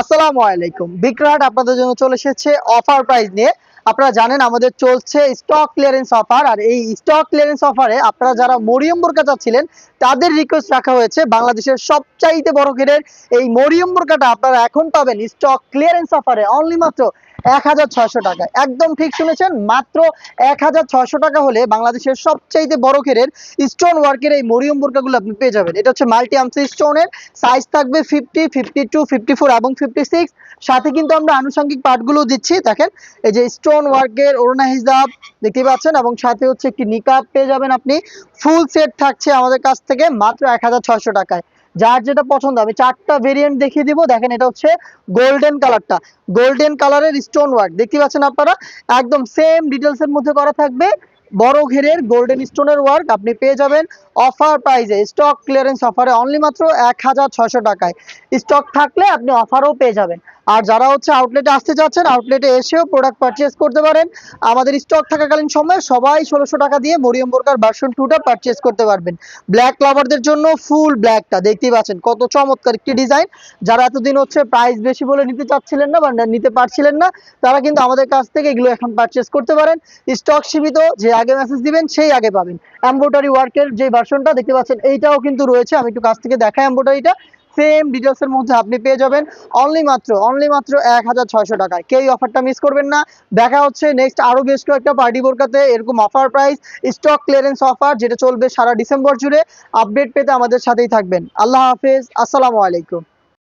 আসসালামু আলাইকুম। বিক্রাট আপনাদের জন্য চলে এসেছে অফার প্রাইস নিয়ে। আপনারা জানেন আমাদের চলছে স্টক ক্লিয়ারেন্স অফার আর এই স্টক ক্লিয়ারেন্স অফারে আপনারা যারা মরিয়ম বোরকা চাচ্ছিলেন তাদের রিকোয়েস্ট রাখা হয়েছে বাংলাদেশের সবচাইতে বড় ঘেরের এই মরিয়ম বোরকাটা আপনারা এখন পাবেন স্টক ক্লিয়ারেন্স অফারে অনলি মাত্র এক হাজার ছয়শো টাকা। একদম ঠিক শুনেছেন, মাত্র এক হাজার ছয়শো টাকা হলে বাংলাদেশের সবচাইতে বড় ঘেরের স্টোন ওয়ার্কের এই মরিয়ম বোরকাগুলো আপনি পেয়ে যাবেন। এটা হচ্ছে মাল্টি আমসি স্টোনের সাইজ থাকবে fifty fifty two fifty four এবং ফিফটি সিক্স সাথে কিন্তু আমরা আনুষঙ্গিক পার্টগুলো দিচ্ছি। দেখেন, এই যে স্টোন ওয়ার্কের ওড়না হিজাব দেখতে পাচ্ছেন এবং সাথে হচ্ছে একটি নিকাব পেয়ে যাবেন আপনি। ফুল সেট থাকছে আমাদের কাছ থেকে মাত্র এক হাজার ছয়শো টাকায়। যার যেটা পছন্দ, আমি চারটা ভেরিয়েন্ট দেখিয়ে দিব। দেখেন, এটা হচ্ছে গোল্ডেন কালারটা গোল্ডেন কালারের স্টোন ওয়ার্ক দেখতে পাচ্ছেন আপনারা? একদম সেম ডিটেলস এর মধ্যে করা থাকবে। বড় ঘেরের গোল্ডেন স্টোনের ওয়ার্ক আপনি পেয়ে যাবেন অফার প্রাইসে স্টক ক্লিয়ারেন্স অফারে অনলি মাত্র এক হাজার ছশো টাকায়। স্টক থাকলে আপনি অফারও পেয়ে যাবেন। আর যারা হচ্ছে আউটলেটে আসতে চাচ্ছেন আউটলেটে এসেও প্রোডাক্ট পারচেস করতে পারেন। আমাদের স্টক থাকাকালীন সময় সবাই ষোলোশো টাকা দিয়ে মরিয়ম বোরকার ভার্সন টুটা পারচেস করতে পারবেন। ব্ল্যাক লাভারদের জন্য ফুল ব্ল্যাকটা দেখতেই পাচ্ছেন কত চমৎকার একটি ডিজাইন। যারা এতদিন হচ্ছে প্রাইস বেশি বলে নিতে চাচ্ছিলেন না বা নিতে পারছিলেন না, তারা কিন্তু আমাদের কাছ থেকে এগুলো এখন পারচেস করতে পারেন। স্টক সীমিত, যে আগে মেসেজ দিবেন, সেই আগে পাবেন। এম্ব্রয়ডারি ওয়ার্কের যে ভার্সনটা দেখতে পাচ্ছেন, এইটাও কিন্তু রয়েছে। আমি একটু কাছ থেকে দেখাই এম্ব্রয়ডারিটা সেম ডিটেলসের মধ্যে আপনি পেয়ে যাবেন অনলি মাত্র অনলি মাত্র এক হাজার ছয়শো টাকায়। কেউ অফারটা মিস করবেন না। দেখা হচ্ছে নেক্সট আরও বেশ কয়েকটা পার্টি বোরকাতে এরকম offer price stock clearance offer যেটা চলবে সারা ডিসেম্বর জুড়ে। আপডেট পেতে আমাদের সাথেই থাকবেন। আল্লাহ হাফেজ। আসসালামু আলাইকুম।